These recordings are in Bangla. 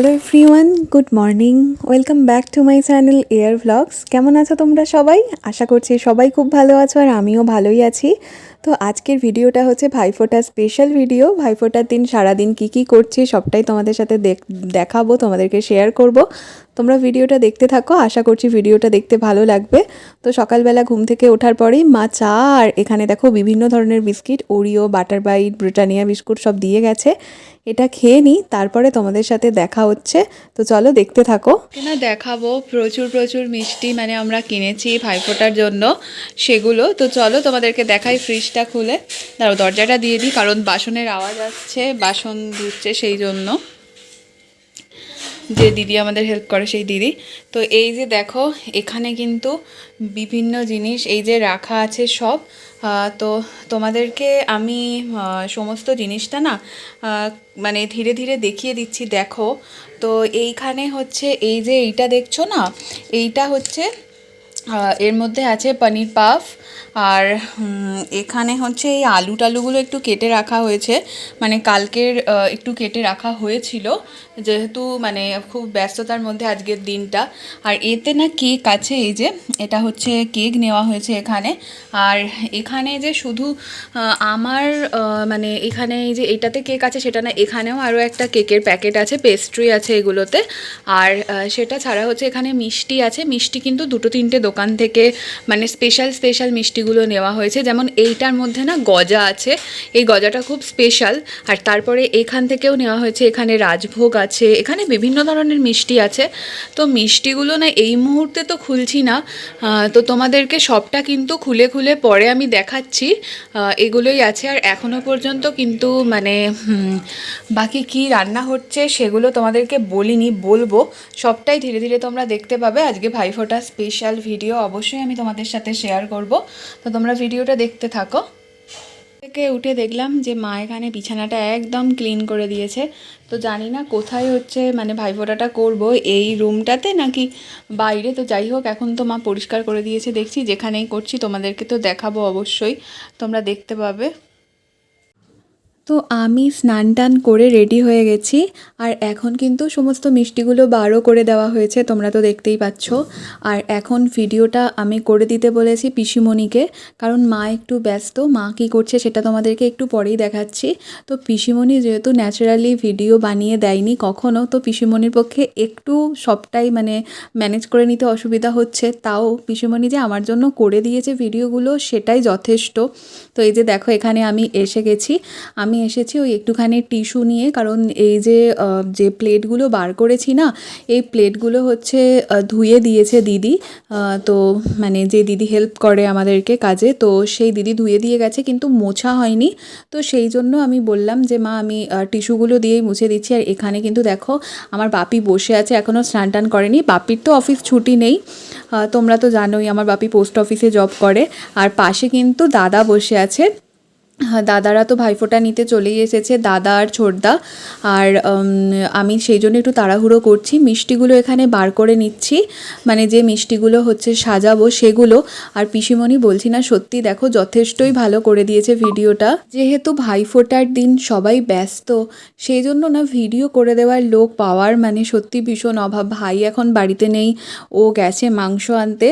Hello everyone good morning welcome back to my channel air vlogs কেমন আছো তোমরা সবাই? আশা করছি সবাই খুব ভালো আছো আর আমিও ভালোই আছি। তো আজকের ভিডিওটা হচ্ছে ভাইফোঁটা স্পেশাল ভিডিও ভাইফোঁটার দিন সারাদিন কী কী করছি সবটাই তোমাদের সাথে দেখ- দেখাবো, তোমাদেরকে শেয়ার করব। তোমরা ভিডিওটা দেখতে থাকো, আশা করছি ভিডিওটা দেখতে ভালো লাগবে। তো সকালবেলা ঘুম থেকে ওঠার পরেই মা চা আর এখানে দেখো বিভিন্ন ধরনের biscuit, Oreo, butter bite, Britannia biscuit সব দিয়ে গেছে। এটা খেয়ে নিই, তারপরে তোমাদের সাথে দেখা হচ্ছে। তো চলো দেখতে থাকো। না, দেখাবো। প্রচুর প্রচুর মিষ্টি মানে আমরা কিনেছি ভাইফোঁটার জন্য সেগুলো। তো চলো তোমাদেরকে দেখাই ফ্রিজটা খুলে। দরজাটা দিয়ে দিই, কারণ বাসনের আওয়াজ আসছে, বাসন ধুচ্ছে সেই জন্য। যে দিদি আমাদের হেল্প করে সেই দিদি। তো এই যে দেখো, এখানে কিন্তু বিভিন্ন জিনিস এই যে রাখা আছে সব। তো তোমাদেরকে আমি সমস্ত জিনিসটা না মানে ধীরে ধীরে দেখিয়ে দিচ্ছি, দেখো। তো এইখানে হচ্ছে, এই যে এইটা দেখছ না, এইটা হচ্ছে এর মধ্যে আছে পনির পাফ। আর এখানে হচ্ছে এই আলু টালুগুলো একটু কেটে রাখা হয়েছে। মানে কালকের একটু কেটে রাখা হয়েছিল। যেহেতু মানে খুব ব্যস্ততার মধ্যে আজকের দিনটা, আর এতে না কেক আছে এই যে, এটা হচ্ছে কেক নেওয়া হয়েছে এখানে। আর এখানে যে শুধু আমার মানে এখানে এই যে এটাতে কেক আছে, সেটা না এখানেও আরও একটা কেকের প্যাকেট আছে, পেস্ট্রি আছে এগুলোতে। আর সেটা ছাড়া হচ্ছে এখানে মিষ্টি আছে। মিষ্টি কিন্তু দুটো তিনটে দোকান থেকে মানে স্পেশাল স্পেশাল মিষ্টিগুলো নেওয়া হয়েছে। যেমন এইটার মধ্যে না গজা আছে। এই গজাটা খুব স্পেশাল। আর তারপরে এখান থেকেও নেওয়া হয়েছে এখানে রাজভোগ আছে। এখানে বিভিন্ন ধরনের মিষ্টি আছে। তো মিষ্টিগুলো না এই মুহূর্তে তো খুলছি না। তো তোমাদেরকে সবটা কিন্তু খুলে খুলে পরে আমি দেখাচ্ছি। এগুলোই আছে আর এখনও পর্যন্ত কিন্তু মানে বাকি কি রান্না হচ্ছে সেগুলো তোমাদেরকে বলিনি, বলব। সবটাই ধীরে ধীরে তোমরা দেখতে পাবে। আজকে ভাইফোঁটা স্পেশাল ভিডিও অবশ্যই আমি তোমাদের সাথে শেয়ার করব। তো তোমরা ভিডিওটা দেখতে থাকো। থেকে উঠে দেখলাম যে মা এখানে বিছানাটা একদম ক্লিন করে দিয়েছে। তো জানি না কোথায় হচ্ছে মানে ভাইফোঁটাটা করব এই রুমটাতে নাকি বাইরে? তো যাই হোক, এখন তো মা পরিষ্কার করে দিয়েছে। দেখছি যেখানেই করছি, তোমাদেরকে তো দেখাবো অবশ্যই। তোমরা দেখতে পাবে। তো আমি স্নান টান করে রেডি হয়ে গেছি। আর এখন কিন্তু সমস্ত মিষ্টিগুলো বারো করে দেওয়া হয়েছে, তোমরা তো দেখতেই পাচ্ছ। আর এখন ভিডিওটা আমি করে দিতে বলেছি পিসিমণিকে, কারণ মা একটু ব্যস্ত, মা কী করছে সেটা তোমাদেরকে একটু পরেই দেখাচ্ছি। তো পিসিমণি যেহেতু ন্যাচারালি ভিডিও বানিয়ে দেয়নি কখনো, তো পিসিমণির পক্ষে একটু সবটাই মানে ম্যানেজ করে নিতে অসুবিধা হচ্ছে। তাও পিসিমণি যে আমার জন্য করে দিয়েছে ভিডিওগুলো, সেটাই যথেষ্ট। তো এই যে দেখো, এখানে আমি এসে গেছি। আমি এসেছি ওই একটুখানি টিস্যু নিয়ে, কারণ এই যে যে প্লেটগুলো বার করেছি না, এই প্লেটগুলো হচ্ছে ধুয়ে দিয়েছে দিদি। তো মানে যে দিদি হেল্প করে আমাদেরকে কাজে, তো সেই দিদি ধুয়ে দিয়ে গেছে, কিন্তু মোছা হয়নি। তো সেই জন্য আমি বললাম যে, মা, আমি টিস্যুগুলো দিয়েই মুছে দিচ্ছি। আর এখানে কিন্তু দেখো, আমার বাপি বসে আছে, এখনও স্নান টান করেনি। বাপির তো অফিস ছুটি নেই। তোমরা তো জানোই, আমার বাপি পোস্ট অফিসে জব করে। আর পাশে কিন্তু দাদা বসে আছে। দাদারা তো ভাইফোঁটা নিতে চলেই এসেছে, দাদা আর ছোটদা। আর আমি সেই জন্য একটু তাড়াহুড়ো করছি। মিষ্টিগুলো এখানে বার করে নিচ্ছি। মানে যে মিষ্টিগুলো হচ্ছে সাজাবো সেগুলো। আর পিসিমণি বলছি না, সত্যি দেখো যথেষ্টই ভালো করে দিয়েছে ভিডিওটা। যেহেতু ভাইফোঁটার দিন সবাই ব্যস্ত, সেই জন্য না ভিডিও করে দেওয়ার লোক পাওয়ার মানে সত্যি ভীষণ অভাব। ভাই এখন বাড়িতে নেই, ও গেছে মাংস আনতে।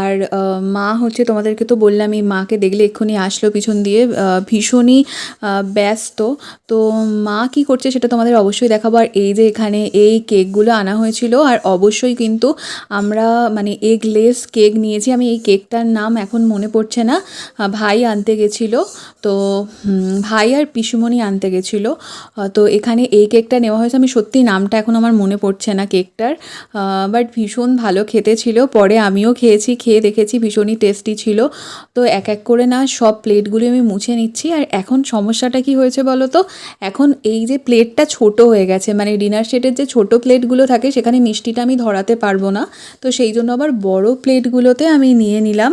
আর মা হচ্ছে তোমাদেরকে তো বললামই, মাকে দেখলে এক্ষুনি আসলো পিছন দিয়ে ভীষণই ব্যস্ত। তো মা কি করছে সেটা তোমাদের অবশ্যই দেখাবো। আর এই যে এখানে এই কেকগুলো আনা হয়েছিল, আর অবশ্যই কিন্তু আমরা মানে এগলেস কেক নিয়েছি। আমি এই কেকটার নাম এখন মনে পড়ছে না। ভাই আনতে গেছিল। তো ভাই আর পিসুমণি আনতে গেছিল। তো এখানে এই কেকটা নেওয়া হয়েছে। আমি সত্যি নামটা এখন আমার মনে পড়ছে না কেকটার। বাট ভীষণ ভালো খেতে ছিল। পরে আমিও খেয়েছি, খেয়ে দেখেছি, ভীষণই টেস্টি ছিল। তো এক এক করে না সব প্লেটগুলি আমি মুছে নিচ্ছি। আর এখন সমস্যাটা কি হয়েছে বলো তো? এখন এই যে প্লেটটা ছোট হয়ে গেছে মানে ডিনার সেটের যে ছোট প্লেটগুলো থাকে, সেখানে মিষ্টিটা আমি ধরাতে পারব না। তো সেই জন্য আবার বড় প্লেটগুলোতে আমি নিয়ে নিলাম।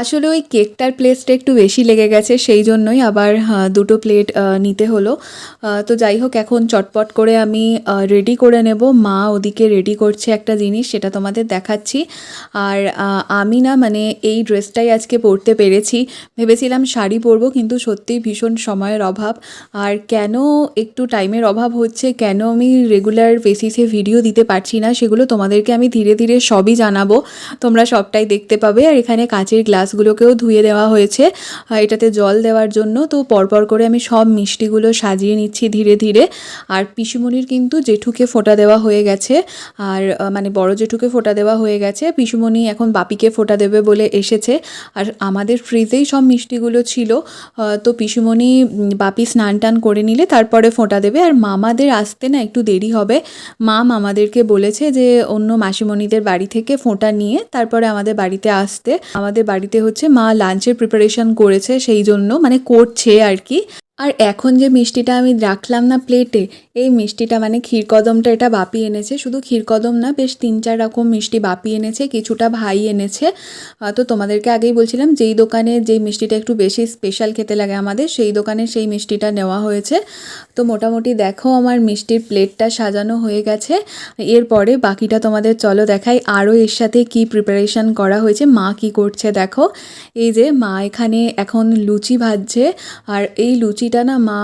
আসলে ওই কেকটার প্লেসটা একটু বেশি লেগে গেছে, সেই জন্যই আবার দুটো প্লেট নিতে হলো। তো যাই হোক, এখন চটপট করে আমি রেডি করে নেব। মা ওদিকে রেডি করছে একটা জিনিস, সেটা তোমাদের দেখাচ্ছি। আর আমি না মানে এই ড্রেসটাই আজকে পরতে পেরেছি। ভেবেছিলাম শাড়ি পরবো, কিন্তু সত্যিই ভীষণ সময়ের অভাব। আর কেন একটু টাইমের অভাব হচ্ছে, কেন আমি রেগুলার বেসিসে ভিডিও দিতে পারছি না, সেগুলো তোমাদেরকে আমি ধীরে ধীরে সবই জানাব। তোমরা সবটাই দেখতে পাবে। আর এখানে কাঁচের গ্লাসগুলোকেও ধুয়ে দেওয়া হয়েছে এটাতে জল দেওয়ার জন্য তো পরপর করে আমি সব মিষ্টিগুলো সাজিয়ে নিচ্ছি ধীরে ধীরে। আর পিসুমণির কিন্তু জেঠুকে ফোঁটা দেওয়া হয়ে গেছে, আর মানে বড় জেঠুকে ফোঁটা দেওয়া হয়ে গেছে। পিসুমণি এখন বাপিকে ফোঁটা দেবে বলে এসেছে, আর আমাদের ফ্রিজেই সব মিষ্টিগুলো ছিল। তো পিসুমণি বাপি স্নান টান করে নিলে তারপরে ফোঁটা দেবে। আর মামাদের আসতে না একটু দেরি হবে। মা মামাদেরকে বলেছে যে, অন্য মাসিমণিদের বাড়ি থেকে ফোঁটা নিয়ে তারপরে আমাদের বাড়িতে আসতে। আমাদের বাড়িতে হচ্ছে মা লাঞ্চের প্রিপারেশন করেছে সেই জন্য মানে করছে আর কি। আর এখন যে মিষ্টিটা আমি রাখলাম না প্লেটে এই মিষ্টিটা মানে ক্ষীরকদমটা এটা বাপি এনেছে। শুধু ক্ষীরকদম না, বেশ তিন চার রকম মিষ্টি বাপি এনেছে, কিছুটা ভাই এনেছে। তো তোমাদেরকে আগেই বলছিলাম, যেই দোকানে যেই মিষ্টিটা একটু বেশি স্পেশাল খেতে লাগে আমাদের, সেই দোকানে সেই মিষ্টিটা নেওয়া হয়েছে। তো মোটামুটি দেখো আমার মিষ্টির প্লেটটা সাজানো হয়ে গেছে। এরপরে বাকিটা তোমাদের চলো দেখাই আরও এর সাথে কি প্রিপারেশন করা হয়েছে, মা কি করছে দেখো। এই যে মা এখানে এখন লুচি ভাজছে, আর এই লুচিটা না মা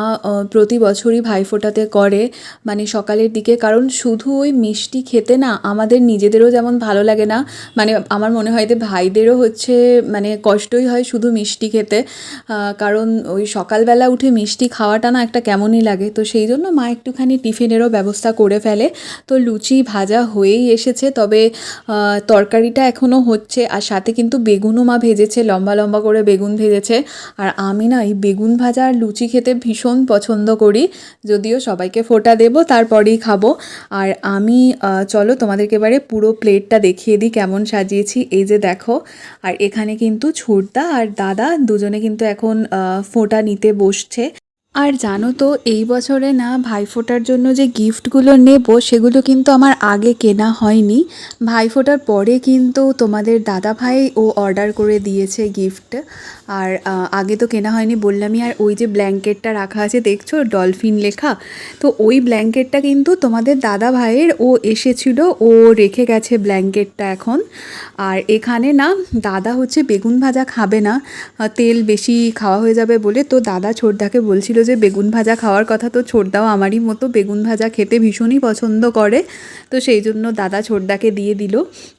প্রতি বছরই ভাইফোঁটাতে করে। মানে সকালের দিকে, কারণ শুধু ওই মিষ্টি খেতে না, আমাদের নিজেদেরও যেমন ভালো লাগে না। মানে আমার মনে হয় যে ভাইদেরও হচ্ছে মানে কষ্টই হয় শুধু মিষ্টি খেতে। কারণ ওই সকালবেলা উঠে মিষ্টি খাওয়াটা না একটা কেমনই লাগে। তো সেই জন্য মা একটুখানি টিফিনেরও ব্যবস্থা করে ফেলে। তো লুচি ভাজা হয়েই এসেছে, তবে তরকারিটা এখনও হচ্ছে। আর সাথে কিন্তু বেগুনও মা ভেজেছে, লম্বা লম্বা করে বেগুন ভেজেছে। আর আমি না এই বেগুন ভাজা আর লুচি খেতে ভীষণ পছন্দ করি। যদিও সবাইকে ফোটা দেব, তারপরেই খাব। আর আমি চলো তোমাদেরকে এবারে পুরো প্লেটটা দেখিয়ে দিই কেমন সাজিয়েছি। এই যে দেখো, আর এখানে কিন্তু ছুটদা আর দাদা দুজনে কিন্তু এখন ফোঁটা নিতে বসছে। আর জানো তো, এই বছরে না ভাইফোঁটার জন্য যে গিফটগুলো নেব, সেগুলো কিন্তু আমার আগে কেনা হয়নি। ভাইফোঁটার পরে কিন্তু তোমাদের দাদা ভাই ও অর্ডার করে দিয়েছে গিফট। আর আগে তো কেনা হয়নি বললামই, আর ওই যে ব্ল্যাঙ্কেটটা রাখা আছে, দেখছ? ডলফিন লেখা। তো ওই ব্ল্যাঙ্কেটটা কিন্তু তোমাদের দাদা ভাইয়ের ও এসেছিল, ও রেখে গেছে ব্ল্যাঙ্কেটটা এখন। আর এখানে না, দাদা হচ্ছে বেগুন ভাজা খাবে না তেল বেশি খাওয়া হয়ে যাবে বলে, তো দাদা ছোটদাকে বলছিল যে বেগুন ভাজা খাওয়ার কথা তো ছোটদাও আমারই মতো বেগুন ভাজা খেতে ভীষণই পছন্দ করে। তো সেই জন্য দাদা ছোটদাকে দিয়ে দিল।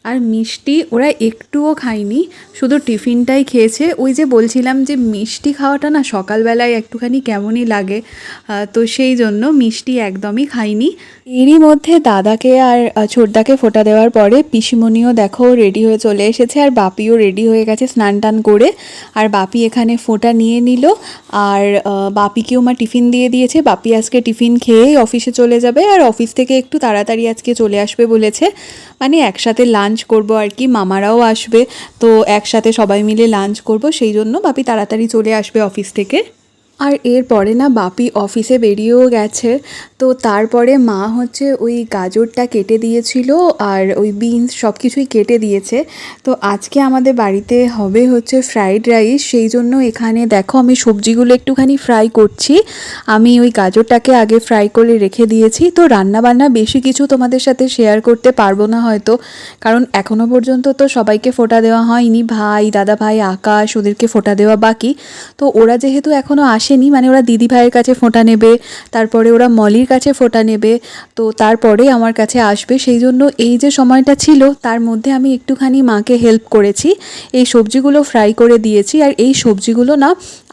আর মিষ্টি ওরা একটুও খায়নি শুধু টিফিনটাই খেয়েছে। ওই যে বলছিলাম যে মিষ্টি খাওয়াটা না সকালবেলায় একটুখানি কেমনই লাগে তো সেই জন্য মিষ্টি একদমই খাইনি এরই মধ্যে দাদাকে আর ছোটদাকে ফোঁটা দেওয়ার পরে পিসিমণিও দেখো রেডি হয়ে চলে এসেছে আর বাপিও রেডি হয়ে গেছে স্নান টান করে। আর বাপি এখানে ফোঁটা নিয়ে নিল। আর আহ, বাপিকেও মা টিফিন দিয়ে দিয়েছে? বাপি আজকে টিফিন খেয়েই অফিসে চলে যাবে আর অফিস থেকে একটু তাড়াতাড়ি আজকে চলে আসবে বলেছে। মানে একসাথে লাঞ্চ করব আর কি, মামারাও আসবে। তো একসাথে সবাই মিলে লাঞ্চ করব, সেই জন্য বাপি তাড়াতাড়ি চলে আসবে অফিস থেকে। আর এরপরে না বাপি অফিসে বেরিয়েও গেছে। তো তারপরে মা হচ্ছে ওই গাজরটা কেটে দিয়েছিল আর ওই বিনস সব কিছুই কেটে দিয়েছে। তো আজকে আমাদের বাড়িতে হবে হচ্ছে ফ্রাইড রাইস সেই জন্য এখানে দেখো আমি সবজিগুলো একটুখানি ফ্রাই করছি। আমি ওই গাজরটাকে আগে ফ্রাই করে রেখে দিয়েছি। তো রান্না বান্না বেশি কিছু তোমাদের সাথে শেয়ার করতে পারব না হয়তো। কারণ এখনও পর্যন্ত তো সবাইকে ফোটা দেওয়া হয়নি। ভাই দাদা ভাই আকাশ, ওদেরকে ফোটা দেওয়া বাকি। তো ওরা যেহেতু এখনও আসেনি মানে ওরা দিদি ভাইয়ের কাছে ফোঁটা নেবে, তারপরে ওরা মলির কাছে ফোঁটা নেবে, তো তারপরে আমার কাছে আসবে। সেই জন্য এই যে সময়টা ছিল, তার মধ্যে আমি একটুখানি মাকে হেল্প করেছি। এই সবজিগুলো ফ্রাই করে দিয়েছি, আর এই সবজিগুলো না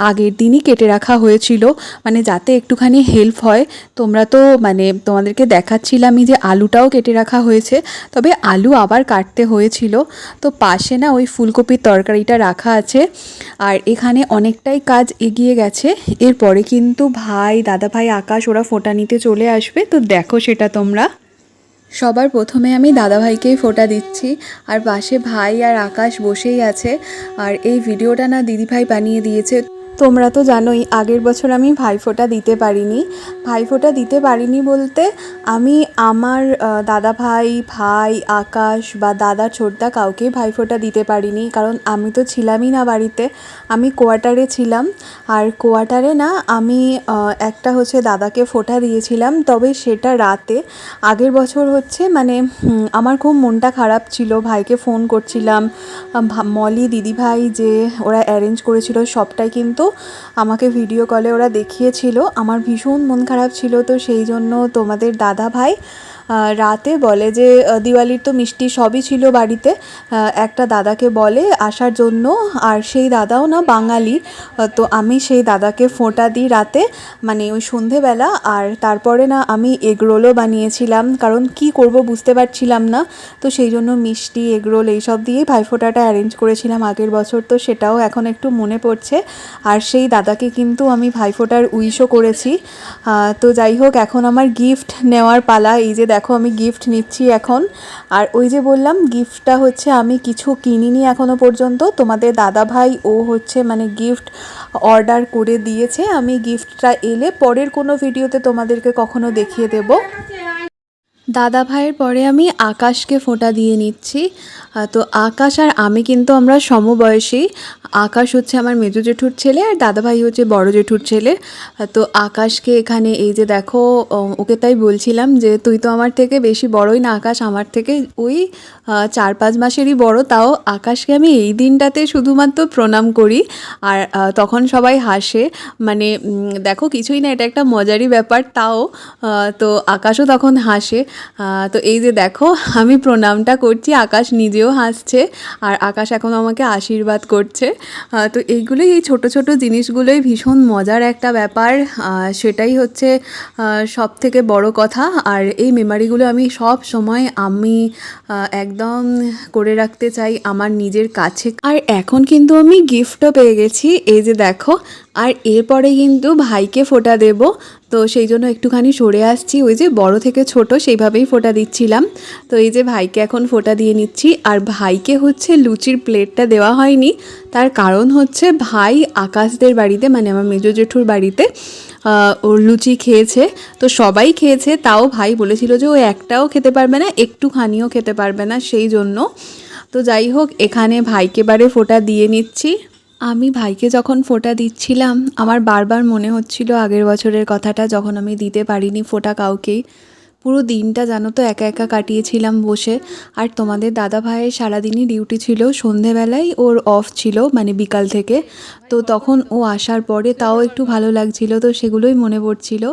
আগের দিনই কেটে রাখা হয়েছিল। মানে যাতে একটুখানি হেল্প হয়। তোমরা তো মানে তোমাদেরকে দেখাচ্ছিলামই যে আলুটাও কেটে রাখা হয়েছে, তবে আলু আবার কাটতে হয়েছিল। তো পাশে না ওই ফুলকপির তরকারিটা রাখা আছে, আর এখানে অনেকটাই কাজ এগিয়ে গেছে। এরপরে কিন্তু ভাই, দাদা ভাই, আকাশ, ওরা ফোঁটা নিতে চলে আসবে। তো দেখো সেটা তোমরা। সবার প্রথমে আমি দাদাভাইকেই ফোঁটা দিচ্ছি। আর পাশে ভাই আর আকাশ বসেই আছে। আর এই ভিডিওটা না দিদিভাই বানিয়ে দিয়েছে। তোমরা তো জানোই, আগের বছর আমি ভাইফোঁটা দিতে পারিনি। ভাইফোঁটা দিতে পারিনি বলতে আমি আমার দাদা ভাই ভাই, আকাশ বা দাদা ছোটদা কাউকেই ভাইফোঁটা দিতে পারিনি। কারণ আমি তো ছিলামই না বাড়িতে। আমি কোয়ার্টারে ছিলাম। আর কোয়ার্টারে না আমি একটা হচ্ছে দাদাকে ফোটা দিয়েছিলাম। তবে সেটা রাতে। আগের বছর হচ্ছে মানে আমার খুব মনটা খারাপ ছিল। ভাইকে ফোন করছিলাম। মলি দিদিভাই যে ওরা অ্যারেঞ্জ করেছিল সবটাই কিন্তু আমাকে ভিডিও কলে ওরা দেখিয়েছিল। আমার ভীষণ মন খারাপ ছিল। তো সেই জন্য তোমাদের দাদা ভাই রাতে বলে যে দিওয়ালির তো মিষ্টি সবই ছিল বাড়িতে। একটা দাদাকে বলে আসার জন্য, আর সেই দাদাও না বাঙালি তো আমি সেই দাদাকে ফোঁটা দিই রাতে মানে ওই সন্ধেবেলা, আর তারপরে না আমি এগরোলও বানিয়েছিলাম, কারণ কি করব বুঝতে পারছিলাম না। তো সেই জন্য মিষ্টি এগরোল এইসব দিয়েই ভাইফোঁটাটা অ্যারেঞ্জ করেছিলাম আগের বছর, তো সেটাও এখন একটু মনে পড়ছে। আর সেই দাদাকে কিন্তু আমি ভাইফোঁটার উইশও করেছি। তো যাই হোক, এখন আমার গিফট নেওয়ার পালা, এই যে দেখো আমি গিফট নিচ্ছি এখন। আর ওই যে বললাম গিফটটা হচ্ছে আমি কিছু কিনিনি এখনও পর্যন্ত। তোমাদের দাদা ভাই ও হচ্ছে মানে গিফট অর্ডার করে দিয়েছে। আমি গিফটটা এলে পরের কোনো ভিডিওতে তোমাদেরকে কখনো দেখিয়ে দেবো। দাদা ভাইয়ের পরে আমি আকাশকে ফোঁটা দিয়ে নিচ্ছি। তো আকাশ আর আমি কিন্তু আমরা সমবয়সী। আকাশ হচ্ছে আমার মেজো জেঠুর ছেলে আর দাদা ভাই হচ্ছে বড় জেঠুর ছেলে। তো আকাশকে এখানে এই যে দেখো ওকে তাই বলছিলাম যে, তুই তো আমার থেকে বেশি বড়ই না আকাশ, আমার থেকে ওই চার পাঁচ মাসেরই বড়। তাও আকাশকে আমি এই দিনটাতে শুধুমাত্র প্রণাম করি। আর তখন সবাই হাসে। মানে দেখো কিছুই না, এটা একটা মজারই ব্যাপার, তাও তো আকাশও তখন হাসে। তো এই যে দেখো, আমি প্রণামটা করছি, আকাশ নিজেও হাসছে, আর আকাশ এখন আমাকে আশীর্বাদ করছে। তো এইগুলোই এই ছোট ছোট জিনিসগুলোই ভীষণ মজার একটা ব্যাপার। সেটাই হচ্ছে সব থেকে বড় কথা। আর এই মেমারিগুলো আমি সব সময় আমি একদম করে রাখতে চাই আমার নিজের কাছে। আর এখন কিন্তু আমি গিফটও পেয়ে গেছি। এই যে দেখো আর এরপরে কিন্তু ভাইকে ফোটা দেব। তো সেই জন্য একটুখানি সরে আসছি। ওই যে বড় থেকে ছোট সেইভাবেই ফোটা দিচ্ছিলাম। তো এই যে ভাইকে এখন ফোটা দিয়ে নিচ্ছি। আর ভাইকে হচ্ছে লুচির প্লেটটা দেওয়া হয়নি। তার কারণ হচ্ছে ভাই আকাশদের বাড়িতে মানে আমার মেজো জেঠুর বাড়িতে ওর লুচি খেয়েছে। তো সবাই খেয়েছে। তাও ভাই বলেছিল যে ও একটাও খেতে পারবে না, একটুখানিও খেতে পারবে না সেই জন্য। তো যাই হোক, এখানে ভাইকে বারে ফোঁটা দিয়ে নিচ্ছি। আমি ভাইকে যখন ফোঁটা দিচ্ছিলাম, আমার বারবার মনে হচ্ছিল আগের বছরের কথাটা, যখন আমি দিতে পারিনি ফোঁটা কাউকেই। পুরো দিনটা জানো তো একা একা কাটিয়েছিলাম বসে। আর তোমাদের দাদা ভাইয়ের সারাদিনই ডিউটি ছিল, সন্ধেবেলায় ওর অফ ছিল মানে বিকাল থেকে। তো তখন ও আসার পরে তাও একটু ভালো লাগছিল তো সেগুলোই মনে পড়ছিল।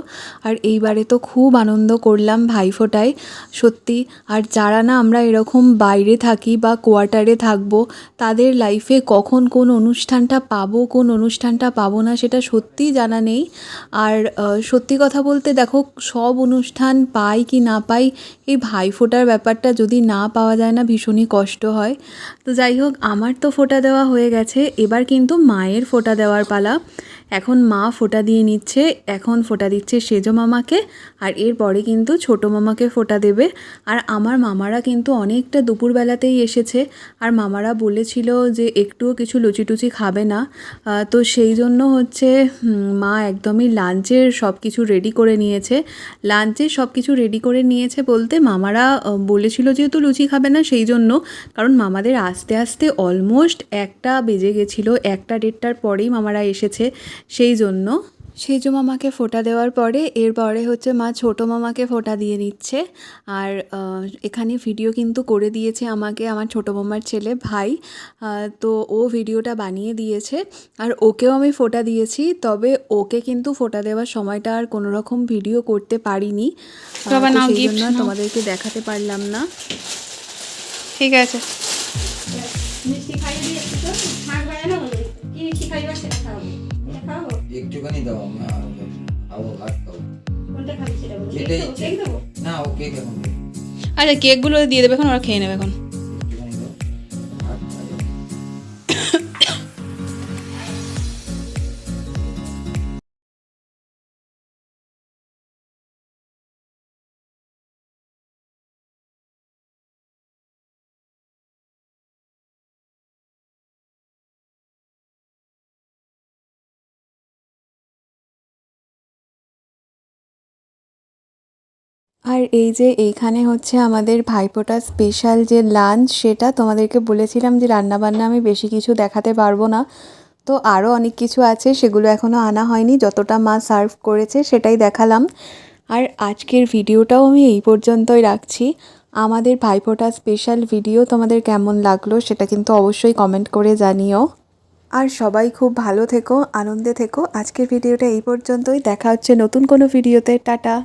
আর এইবারে তো খুব আনন্দ করলাম ভাইফোঁটায়। সত্যি, আর যারা না আমরা এরকম বাইরে থাকি বা কোয়ার্টারে থাকব, তাদের লাইফে কখন কোন অনুষ্ঠানটা পাবো, কোন অনুষ্ঠানটা পাবো না সেটা সত্যিই জানা নেই। আর সত্যি কথা বলতে দেখো, সব অনুষ্ঠান পাই কি না পাই? এই ভাই ফোটার ব্যাপারটা যদি না পাওয়া যায় না, ভীষণই কষ্ট হয়। তো যাই হোক, আমার তো ফোটা দেওয়া হয়ে গেছে। এবার কিন্তু মায়ের ফোটা দেওয়ার পালা। এখন মা ফোঁটা দিয়ে নিচ্ছে, এখন ফোঁটা দিচ্ছে সেজো মামাকে আর এরপরে কিন্তু ছোটো মামাকে ফোঁটা দেবে। আর আমার মামারা কিন্তু অনেকটা দুপুরবেলাতেই এসেছে। আর মামারা বলেছিল যে একটুও কিছু লুচি টুচি খাবে না। তো সেই জন্য হচ্ছে মা একদমই লাঞ্চের সব কিছু রেডি করে নিয়েছে। লাঞ্চের সব কিছু রেডি করে নিয়েছে বলতে মামারা বলেছিল যেহেতু লুচি খাবে না সেই জন্য। কারণ মামাদের আস্তে আস্তে অলমোস্ট একটা বেজে গেছিল, একটা দেড়টার পরেই মামারা এসেছে। সেই জন্য। সেজো মামাকে ফোঁটা দেওয়ার পরে এরপরে হচ্ছে মা ছোটো মামাকে ফোঁটা দিয়ে নিচ্ছে। আর এখানে ভিডিও কিন্তু করে দিয়েছে আমাকে আমার ছোটো মামার ছেলে ভাই। তো ও ভিডিওটা বানিয়ে দিয়েছে। আর ওকেও আমি ফোঁটা দিয়েছি তবে ওকে কিন্তু ফোঁটা দেওয়ার সময়টা আর কোনো রকম ভিডিও করতে পারিনি। সেই জন্য তোমাদেরকে দেখাতে পারলাম না। ঠিক আছে। মিষ্টি খাইয়ে দিয়েছি তো? কি খাইবা একটুখানি দাও আমি আর খাব ভাত খাব কোনটা খাবি সেটা বলো কেক দেবো? না ও কেক এখন। আচ্ছা কেকগুলো দিয়ে দেবে এখন ওরা খেয়ে নেবে এখন আর এই যে এইখানে হচ্ছে আমাদের ভাইফোঁটার স্পেশাল যে লাঞ্চ সেটা তোমাদেরকে বলেছিলাম যে রান্নাবান্না আমি বেশি কিছু দেখাতে পারব না। তো আরও অনেক কিছু আছে, সেগুলো এখনও আনা হয়নি। যতটা মা সার্ভ করেছে সেটাই দেখালাম। আর আজকের ভিডিওটাও আমি এই পর্যন্তই রাখছি। আমাদের ভাইফোঁটা স্পেশাল ভিডিও তোমাদের কেমন লাগল সেটা কিন্তু অবশ্যই কমেন্ট করে জানিও। আর সবাই খুব ভালো থেকো, আনন্দে থেকো। আজকের ভিডিওটা এই পর্যন্তই। দেখা হচ্ছে নতুন কোনো ভিডিওতে টাটা।